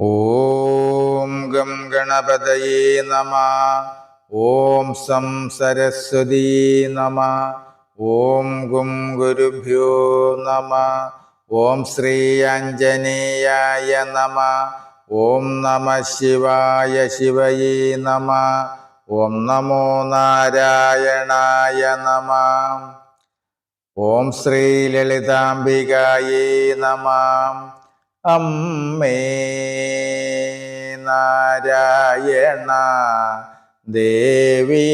ഓം gum ഗണപതയേ നമ. ഓം some Saraswati നമ. ഓം ഗും ഗുരുഭ്യോ നമ. ഓം ശ്രീ ആഞ്ജനേയായ നമ. ഓം നമ ശിവായ ശിവയേ നമ. ഓം നമോ നാരായണായ നമ. ഓം ശ്രീ ലളിതാംബികായേ നമ. അമ്മേ നാരായണ ദേവി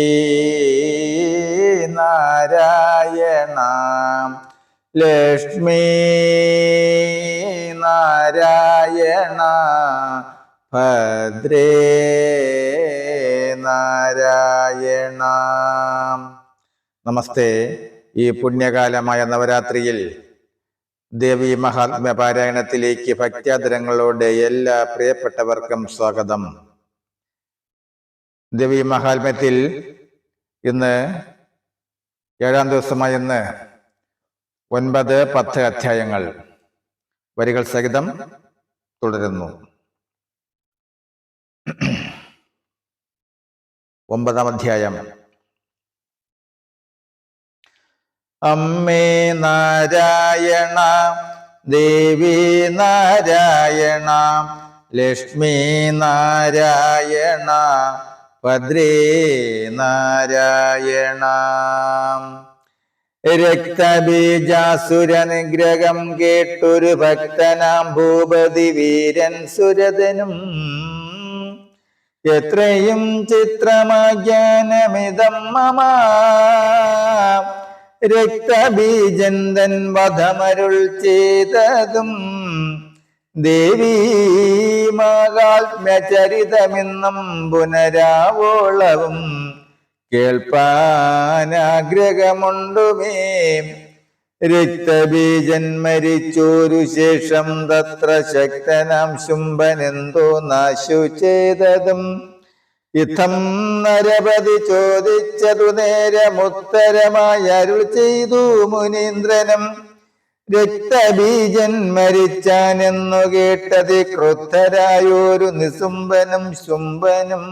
നാരായണ ലക്ഷ്മി നാരായണ ഭദ്രേ നാരായണ. നമസ്തേ. ഈ പുണ്യകാലമായ നവരാത്രിയിൽ ദേവി മഹാത്മ്യ പാരായണത്തിലേക്ക് ഭക്ത്യാദരങ്ങളോടെ എല്ലാ പ്രിയപ്പെട്ടവർക്കും സ്വാഗതം. ദേവി മഹാത്മ്യത്തിൽ ഇന്ന് ഏഴാം ദിവസമായി ഇന്ന് ഒൻപത് പത്ത് അധ്യായങ്ങൾ വരികൾ സഹിതം തുടരുന്നു. ഒമ്പതാം അധ്യായം. അമ്മേ നാരായണ ദേവി നാരായണ ലക്ഷ്മി നാരായണ ഭദ്രേ നാരായണ. രക്തബീജാസുരനുഗ്രഹം കേട്ടൊരു ഭക്തനാം ഭൂപതി വീരൻ സുരതനും. എത്രയും ചിത്രമാജ്ഞാനമിതം മമ. രക്തബീജന്തൻ വധമരുൾ ചെയ്തതും ദേവീ പുനരാവോളവും കേൾപ്പാനാഗ്രഹമുണ്ടുമേ. രക്തബീജൻ മരിച്ചോരു ശേഷം തത്ര ശക്തനാം ശുംഭനെന്തോ നാശു ചെയ്തതും യുദ്ധം നരപതി ചോദിച്ചതു നേരമുത്തരമായി അരുൾ ചെയ്തു മുനീന്ദ്രനും. രക്തബീജൻ മരിച്ചാനെന്നു കേട്ടത് ക്രുദ്ധരായൊരു നിസുംബനും ശുംബനും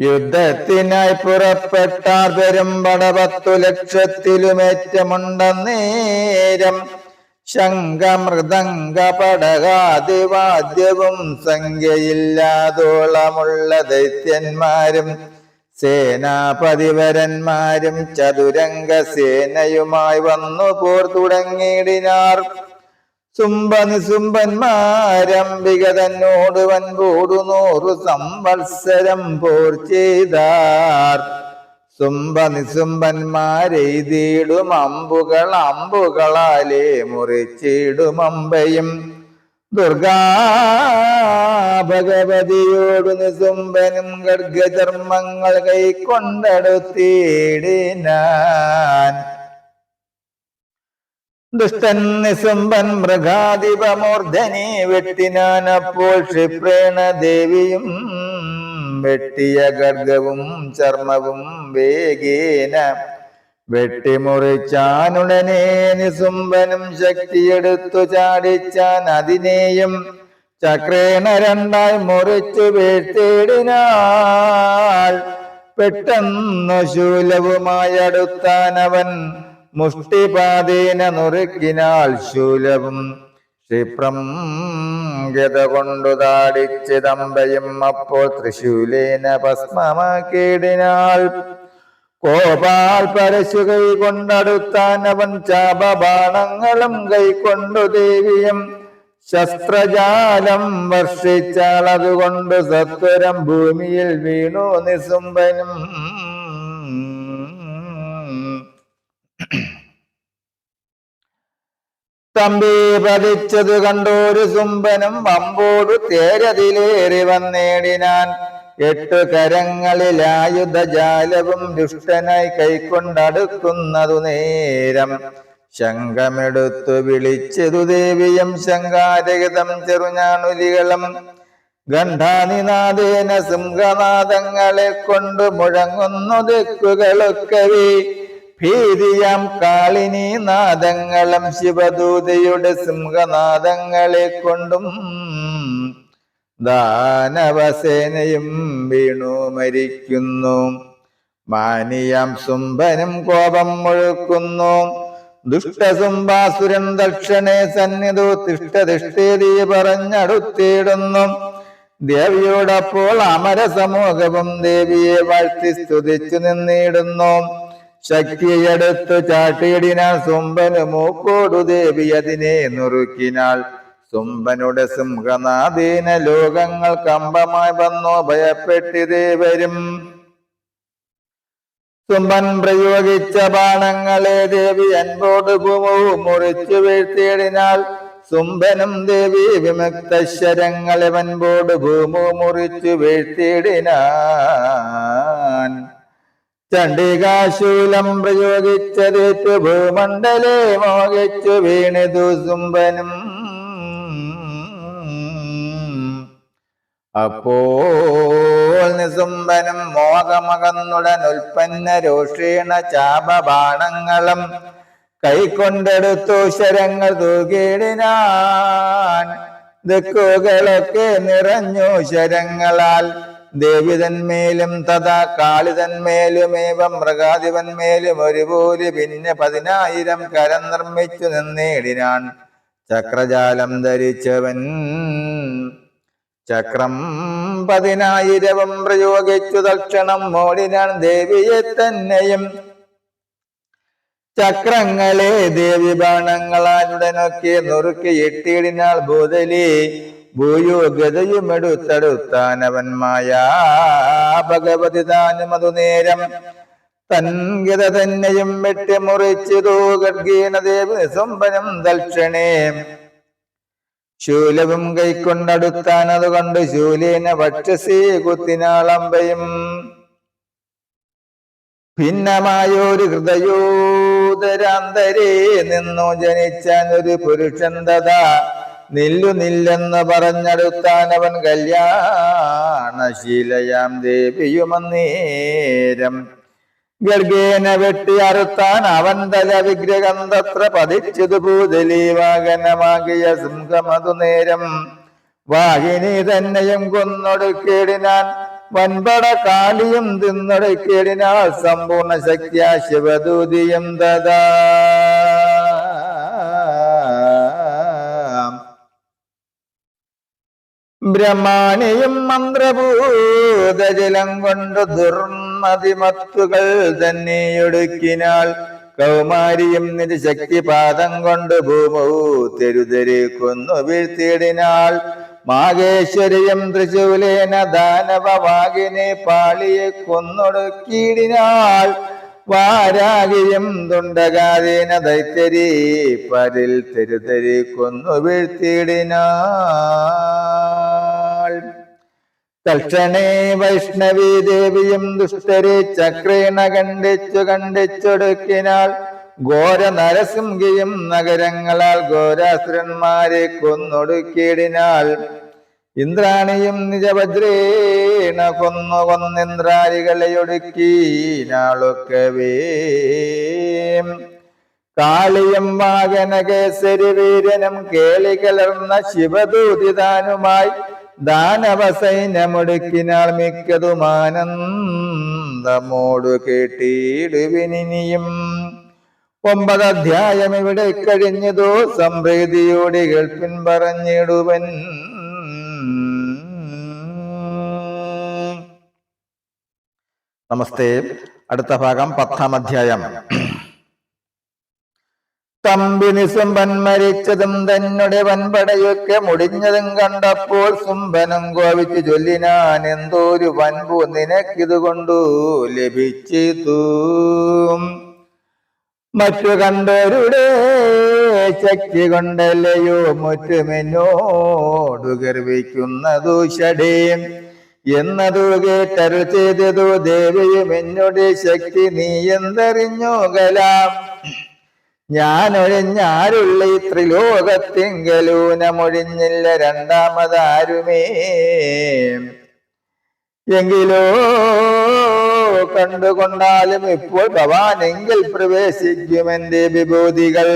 യുദ്ധത്തിനായി പുറപ്പെട്ടാർ പെരുമ്പട പത്തു ലക്ഷത്തിലുമേറ്റമുണ്ടെന്നേരം. ശംഖമൃദംഗ പടകാതിവാദ്യവും സംഖ്യയില്ലാതോളമുള്ള ദൈത്യന്മാരും സേനാപതിവരന്മാരും ചതുരംഗ സേനയുമായി വന്നു പോർ തുടങ്ങിയിടിനാർ. സുംബനിസുംബന്മാരംബിക തന്നോട് വൻകൂടു നൂറു സംവത്സരം പോർ ചെയ്താർ. സുംബനിസുംബന്മാരെയ്തിടും അമ്പുകൾ അമ്പുകളാലേ മുറിച്ചിടും അമ്പയും. ദുർഗാ ഭഗവതിയോട് നിസുംബനും ഗർഗചർമ്മങ്ങൾ കൈക്കൊണ്ടെടുത്തിടിനാൻ. ദുഷ്ടൻ നിസുംബൻ മൃഗാധിപമൂർധനെ വെട്ടിനാൻ അപ്പോൾ ക്ഷിപ്രേണ ദേവിയും വെട്ടിയ ഗർഗവും ചർമ്മവും വേഗേന വെട്ടിമുറിച്ചാനുടനെ നിസുംബനും ശക്തിയെടുത്തു ചാടിച്ചാൻ അതിനെയും ചക്രേണ രണ്ടായി മുറിച്ചു വീഴ്ത്തിയിടിനാൾ. പെട്ടെന്നു ശൂലവുമായി അടുത്താനവൻ മുഷ്ടിപാതേന നുറുക്കിനാൾ ശൂലവും ക്ഷിപ്രം ഗത കൊണ്ടു താടിച്ചിതമ്പയും അപ്പോൾ തൃശൂലേന ഭസ്മമാക്കിയിടിനാൾ കോപാൽ പരശു കൈ കൊണ്ടടുത്താൻ അവൻ ചാപബാണങ്ങളും കൈക്കൊണ്ടു ദേവിയും ശസ്ത്രജാലം വർഷിച്ചാൽ അതുകൊണ്ട് സത്വരം ഭൂമിയിൽ വീണു നിസുംബനും തമ്പി പതിച്ചത് കണ്ടോരു സുംബനും വമ്പോടു തേരതിലേറി വന്നേടിനാൻ. എട്ടു കരങ്ങളിൽ ആയുധജാലവും ദുഷ്ടനായി കൈക്കൊണ്ടടുക്കുന്നതു നേരം. ശംഖമെടുത്തു വിളിച്ചതു ദേവിയും ശങ്കാരഹിതം ചെറുഞാണുലികളും. ഗണ്ഠാനിനാഥേന സിംഹനാദങ്ങളെ കൊണ്ട് മുഴങ്ങുന്നു ദിക്കുകളൊക്കവേ ഭീതിയാം കാളിനി നാദങ്ങളും ശിവദൂതയുടെ സിംഹനാദങ്ങളെ കൊണ്ടും ദാനവസേനയും വീണു മരിക്കുന്നു. മാനിയാം സുംബനും കോപം മുഴുക്കുന്നു. ദുഷ്ടസുംബാസുരൻ ദക്ഷണേ സന്നിധു തിഷ്ടതിഷ്ടേതി പറഞ്ഞടുത്തിടുന്നു. ദേവിയോടപ്പോൾ അമര സമൂഹവും ദേവിയെ വാഴ്ത്തി സ്തുതിച്ചു നിന്നിടുന്നു. ശക്തിയെടുത്തു ചാട്ടിയിടിന സുംബന് മൂക്കോടു ദേവി അതിനെ നുറുക്കിനാൾ സുംബനുടെ സിംഹനാദീന ലോകങ്ങൾ കമ്പമായി വന്നു ഭയപ്പെട്ടി ദേവരും സുംബൻ പ്രയോഗിച്ച ബാണങ്ങളെ ദേവി അൻപോട് ഭൂമവും മുറിച്ചു വീഴ്ത്തിയിടിനാൽ. സുംബനും ദേവി വിമുക്ത ശരങ്ങളെ വൻപോട് ഭൂമു മുറിച്ചു വീഴ്ത്തിയിടിനാൻ. ചണ്ഡികാശൂലം പ്രയോഗിച്ചതേറ്റു ഭൂമണ്ഡലേ മോഹിച്ചു വീണിതു സുംബനും അപ്പോൾ നിസുംബനും മോഹമകന്നുടൻ ഉൽപ്പന്ന രോഷീണ ചാപബാണങ്ങളും കൈക്കൊണ്ടെടുത്തു ശരങ്ങൾ തൂകിടിനാൻ ദിക്കുകളൊക്കെ നിറഞ്ഞു ശരങ്ങളാൽ ദേവിതന്മേലും തഥാ കാളിതന്മേലുമേവം മൃഗാധിപന്മേലും ഒരുപോലെ പിന്നെ പതിനായിരം കരം നിർമ്മിച്ചു നിന്നേടിനാൻ. ചക്രജാലം ധരിച്ചവൻ ചക്രം പതിനായിരവും പ്രയോഗിച്ചു തക്ഷണം മോടിനാൻ ദേവിയെ തന്നെയും. ചക്രങ്ങളെ ദേവി ബാണങ്ങളാലുടനൊക്കെ നുറുക്കി എട്ടിയിടിനാൾ ഭൂതലി. ഭൂയോ ഗതയും എടുത്തടുത്താനവൻ മായാ ഭഗവതി താനും അതു നേരം തൻഗത തന്നെയും വെട്ടിമുറിച്ചിതു ഗർഗീണ ദേവി നിസംബനം ദക്ഷണേ ശൂലവും കൈക്കൊണ്ടടുത്താൻ അതുകൊണ്ട് ശൂലേന വക്ഷസി കുത്തിനാളമ്പയും. ഭിന്നമായൊരു ഹൃദയോദരാന്തരേ നിന്നു ജനിച്ചാൻ ഒരു പുരുഷൻ തഥാ നില്ലു നില്ലെന്ന് പറഞ്ഞെടുത്താനവൻ കല്യാണശീലയാം ദേവിയുമന്നേരം. ഗർഗേന വെട്ടി അറുത്താൻ അവൻ തല വിഗ്രഹം തത്ര പതിച്ചതു ഭൂതലി വാഹനമാകിയ സിംഹമതു നേരം. വാഹിനി തന്നെയും കൊന്നൊടുക്കേടിനാൻ വൻപട കാളിയും തിന്നൊടുക്കേടിനാൽ സമ്പൂർണ ശക്തിയ ശിവദൂതിയും തഥാ ബ്രഹ്മാണിയും മന്ത്രഭൂതജലം കൊണ്ട് ദുർമതിമത്തുകൾ തന്നെയൊടുക്കിനാൽ കൗമാരിയും നിജശക്തിപാദം കൊണ്ട് ഭൂമൗ തെരുതെരെ കൊന്നു വീഴ്ത്തിയിടിനാൾ മാകേശ്വരിയും തൃശൂലേന ദാനവ വാകിനെ പാളിയെ കൊന്നൊടുക്കിയിടിനാൾ വാരാകിയും തുണ്ടകാതീന ദൈത്യരി പരിൽ തെരുതെരി കൊന്നു വീഴ്ത്തിയിടിനാൾ തക്ഷണേ വൈഷ്ണവി ദേവിയും ദുഷ്ടരെ ചക്രേണ കണ്ടിച്ചു കണ്ടിച്ചൊടുക്കിനാൾ ഘോര നരസിംഹിയും നഗരങ്ങളാൽ ഘോരാസുരന്മാരെ കൊന്നൊടുക്കിയിടിനാൾ ഇന്ദ്രാണിയും നിജവജ്രേണ കൊന്നു കൊന്നിന്ദ്രാരികളെ ഒടുക്കിനാളൊക്കവേ കാളിയും വാഗനകേസരി വീരനും കേളി കലർന്ന ശിവദൂതിതാനുമായി ദാനവ സൈന്യമൊടുക്കിനാൾ മിക്കതുമാനന്ദമോടു കേട്ടിടുവിനിയും ഒമ്പത് അധ്യായം ഇവിടെ കഴിഞ്ഞതോ സംപ്രീതിയോടെ കേൾപ്പിൻ പറഞ്ഞിടുവൻ. നമസ്തേ. അടുത്ത ഭാഗം പത്താം അധ്യായം. തമ്പിനി സുംബൻ മരിച്ചതും തന്നെ വൻപടയൊക്കെ മുടിഞ്ഞതും കണ്ടപ്പോൾ സുംബനും കോപിച്ചു ചൊല്ലിനാൻ എന്തോരു വൻപു നിനക്കിതുകൊണ്ടു ലഭിച്ചിതു. മറ്റു കണ്ടവരുടെ ശക്തി കൊണ്ടല്ലയോ മുറ്റുമെന്നോടു ഗർവിക്കുന്നതു ഷടേ എന്നതു കേട്ടരു ചെയ്തതു ദേവിയും എന്നോട് ശക്തി നീ എന്തറിഞ്ഞോകലാം ഞാനൊഴിഞ്ഞാരുള്ള ത്രിലോകത്തിങ്കലൂനമൊഴിഞ്ഞില്ല രണ്ടാമതാരുമേ. എങ്കിലോ കണ്ടുകൊണ്ടാലും ഇപ്പോൾ ഭവാനെങ്കിൽ പ്രവേശിക്കും എന്റെ വിഭൂതികൾ.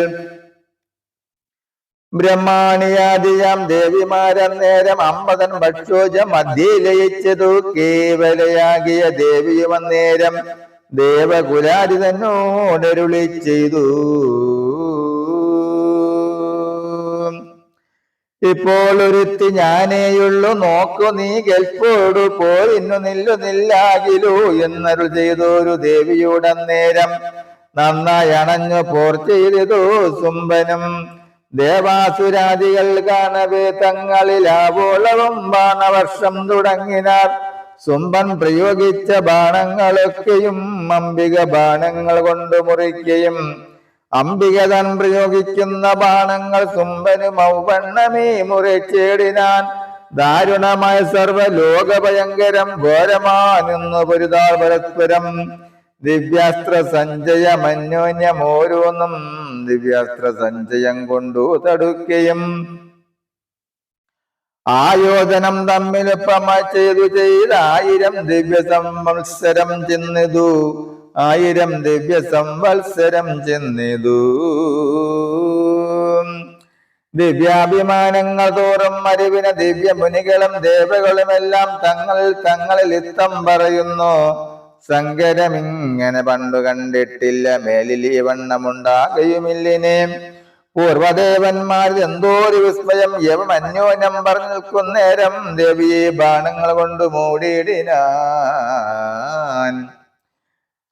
ബ്രഹ്മാണിയാദിയാം ദേവിമാരന്നേരം അമ്പതൻ ഭക്ഷോജം മധ്യയിലയിച്ചതു കേവലയാകിയ ദേവിയും അന്നേരം ദേവകുലാരി തന്നോടരുളി ചെയ്തു. ഇപ്പോൾ ഒരുത്തി ഞാനേയുള്ളു നോക്കു നീ ഗൽപ്പോടു പോയിന്നു നില്ലു നില്ലാകിലു എന്നരുൾ ചെയ്തൊരു ദേവിയോടന്നേരം നന്നായി അണഞ്ഞു പോർ സുംബനും. ദേവാസുരാദികൾ കാണവേ തങ്ങളിലാവോളവും ബാണവർഷം തുടങ്ങിനാർ. സുംബൻ പ്രയോഗിച്ച ബാണങ്ങളൊക്കെയും അംബിക ബാണങ്ങൾ കൊണ്ട് മുറിക്കുകയും അംബിക താൻ പ്രയോഗിക്കുന്ന ബാണങ്ങൾ സുംബന് മൗവണ്ണമേ മുറിച്ചേടിനാൻ ദാരുണമായ സർവലോക ഭയങ്കരം ഘോരമാനെന്നു പൊരുതാർ പരസ്പരം. ദിവ്യാസ്ത്ര സഞ്ചയം അന്യോന്യം ദിവ്യാസ്ത്ര സഞ്ചയം കൊണ്ടു തടുക്കുകയും ആയോധനം തമ്മിലൊപ്പമ ചെയ്തു ചെയ്ത് ആയിരം ദിവ്യ സംവത്സരം ചെന്നിതു. ആയിരം ദിവ്യ സംവത്സരം ചെന്നിതു. ദിവ്യാഭിമാനങ്ങൾ തോറും അറിവിന ദിവ്യ മുനികളും ദേവകളുമെല്ലാം തങ്ങൾ തങ്ങളിൽ ഇത്തം പറയുന്നു. സങ്കരമിങ്ങനെ പണ്ടു കണ്ടിട്ടില്ല. മേലിൽ ഈ വണ്ണമുണ്ടാകയുമില്ലിനെ. പൂർവദേവന്മാർ എന്തോരു വിസ്മയം യവം അന്യോന്യം പറഞ്ഞു നിൽക്കുന്നേരം ദേവിയെ ബാണങ്ങൾ കൊണ്ട് മൂടിയിടിനാൻ.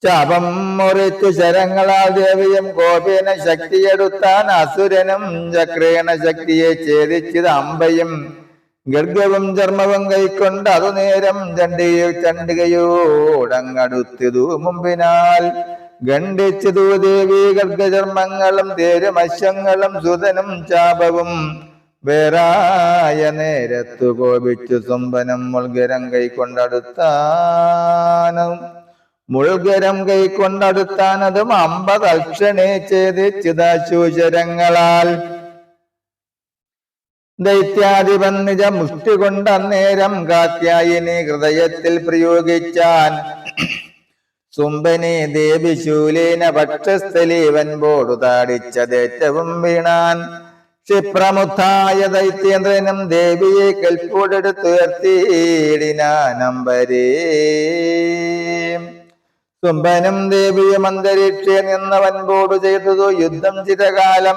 ശാപം മുറിച്ചു ശരങ്ങളാൽ ദേവിയും കോപേന ശക്തിയെടുത്താൻ അസുരനും ചക്രേണ ശക്തിയെ ഛേദിച്ചത് അമ്പയും. ഗർഗവും ചർമ്മവും കൈക്കൊണ്ട് അതു നേരം ചണ്ടിയോ ചണ്ടികയോടങ്ങടുത്തതു മുമ്പിനാൽ. ഖണ്ഡിച്ചതു ദേവി ഗർഗചർമ്മങ്ങളും തേരുമശങ്ങളും സുതനും ചാപവും. വേറായ നേരത്തു കോപിച്ചു സുംബനം മുൾഗരം കൈക്കൊണ്ടടുത്താനും. മുൾഗരം കൈക്കൊണ്ടടുത്താനതും അമ്പതക്ഷണേ ചിതാശൂചരങ്ങളാൽ. ദൈത്യാധിപൻ നിജ മുഷ്ടി കൊണ്ട് അന്നേരം കാത്യായിനി ഹൃദയത്തിൽ പ്രയോഗിച്ചാൻ. സുംബനെ ദേവി ശൂലേന പക്ഷസ്ഥലീവൻ ബോടു താടിച്ചതേറ്റവും വീണാൻ. ക്ഷിപ്രമുത്തായ ദൈത്യേന്ദ്രനും ദേവിയെ കൽപ്പോടെടുത്തുയർത്തിയിടിനാനമ്പരേ സുംബനും ദേവിയും അന്തരീക്ഷേ നിന്നവൻപോടു ചെയ്തതു യുദ്ധം ചിരകാലം.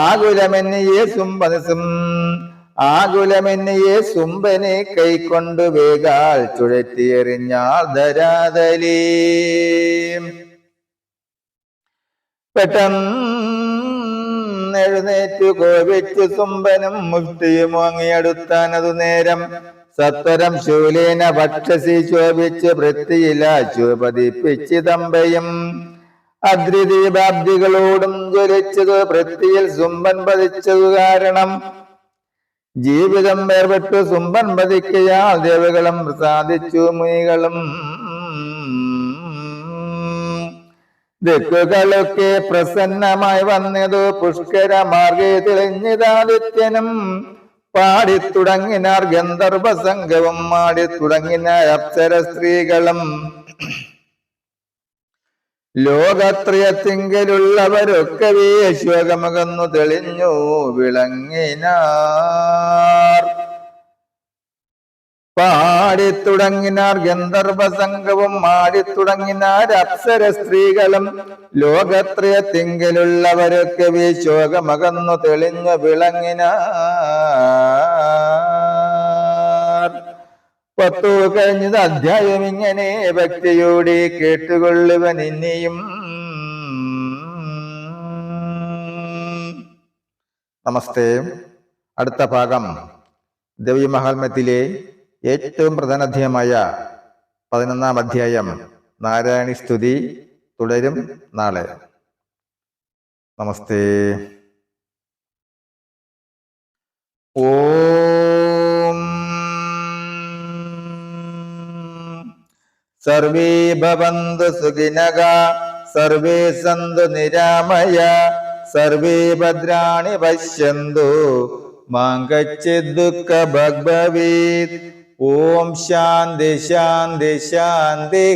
ആകുലമെന്നിയെ സുംബനസും ആകുലമെന്നിയെ സുംബനെ കൈക്കൊണ്ടു വേഗാൽ ചുഴറ്റിയെറിഞ്ഞാൽ ധരാതലീ പെട്ടെന്ന് എഴുന്നേറ്റു കോപിച്ചു സുംബനും മുഷ്ടിയും വാങ്ങിയെടുത്താനതു നേരം സത്വരം ശൂലേന ഭക്ഷസി ശോഭിച്ച് വൃത്തിയിലാച്ചു പതിപ്പിച്ച് തമ്പയും. അദ്രിദീപാബ്ദികളോടും ജ്വലിച്ചത് വൃത്തിയിൽ സുംബൻ പതിച്ചതു കാരണം ജീവിതം വേർപെട്ടു സുംബൻ വധിക്കയാൽ ദേവകളും സാധിച്ചു മുനികളും. ദിക്കുകളൊക്കെ പ്രസന്നമായി വന്നതു പുഷ്കര മാർഗേ തെളിഞ്ഞിതാദിത്യനും. പാടിത്തുടങ്ങിനാർ ഗന്ധർവ സംഘവും മാടിത്തുടങ്ങിന അപ്സര സ്ത്രീകളും. ലോകത്രയത്തിങ്കലുള്ളവരൊക്കെ ശോകമകന്നു തെളിഞ്ഞു വിളങ്ങിനാർ. പാടിത്തുടങ്ങിനാർ ഗന്ധർവ സംഘവും മാടിത്തുടങ്ങിനാർ അപ്സര സ്ത്രീകളും ലോകത്രയത്തിങ്കലുള്ളവരൊക്കെ വിശോകമകന്നു തെളിഞ്ഞു വിളങ്ങിനാർ. പത്തു കഴിഞ്ഞത് അധ്യായം ഇങ്ങനെ ഭക്തിയോടെ കേട്ടുകൊള്ളുവൻ ഇനിയും. നമസ്തേ. അടുത്ത ഭാഗം. ദേവീമഹാത്മ്യത്തിലെ ഏറ്റവും പ്രധാന അധ്യായമായ പതിനൊന്നാം അധ്യായം. നാരായണി സ്തുതി തുടരും നാളെ. നമസ്തേ. ഓം സർവേ ഭവന്തു സുഖിനക സർവേ സന്തു നിരാമയ സർവേ ഭദ്രാണി പശ്യന്തു. മാങ്കച്ചിദ് ദുഃഖ ഭഗ്ഭവീത് ഓം ശാന്തി ശാന്തി ശാന്തി